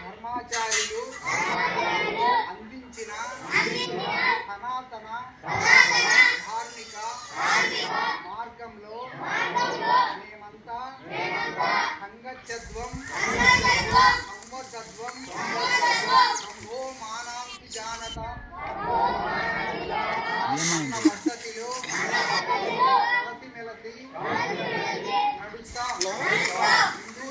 ధర్మాచార్యులు అందించిన సనాతన ధార్మిక మార్గంలో మేమంతా సంగత్యత్వం సంవర్ధత్వం సంభో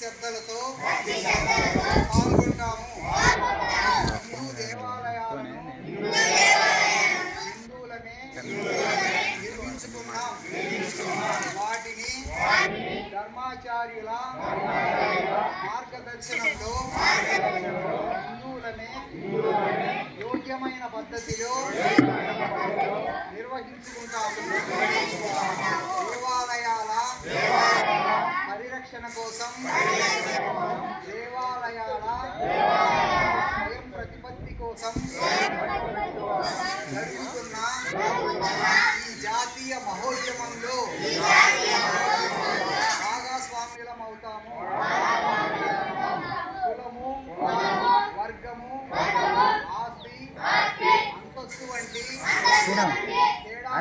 శ్రద్ధలతో పాల్గొంటాము. హిందూ దేవాలయాలను హిందువులమే నిర్మించుకున్నాం. వాటిని ధర్మాచార్యుల మార్గదర్శనంలో హిందువులమే యోగ్యమైన పద్ధతిలో నిర్వహించుకుంటాము దేవాలయాల పరిరక్షణ కోసం దేవాలయాల స్వయం ప్రతిపత్తి కోసం జరుగుతున్న ఈ జాతీయ మహోద్యమంలో భాగస్వామ్యులం అవుతాము. కులము వర్గము ఆస్తి అంతస్తు వంటి తేడా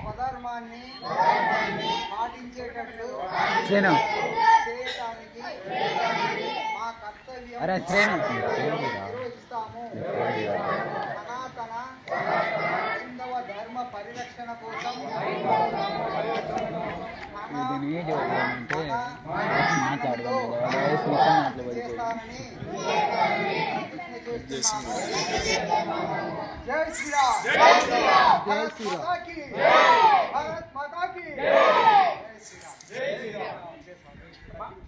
స్వధర్మాన్ని పాటించేటట్లు చేయడానికి మా కర్తవ్యం అరే శ్రీను. నిర్వహిస్తాము. సనాతన హైందవ ధర్మ పరిరక్షణ కోసం మన ప్రతిజ్ఞ చేస్తున్నాను. జై శ్రీరామ్ జై శ్రీరామ్ భారత్ మాతా కీ భారత్ జై శ్రీరామ్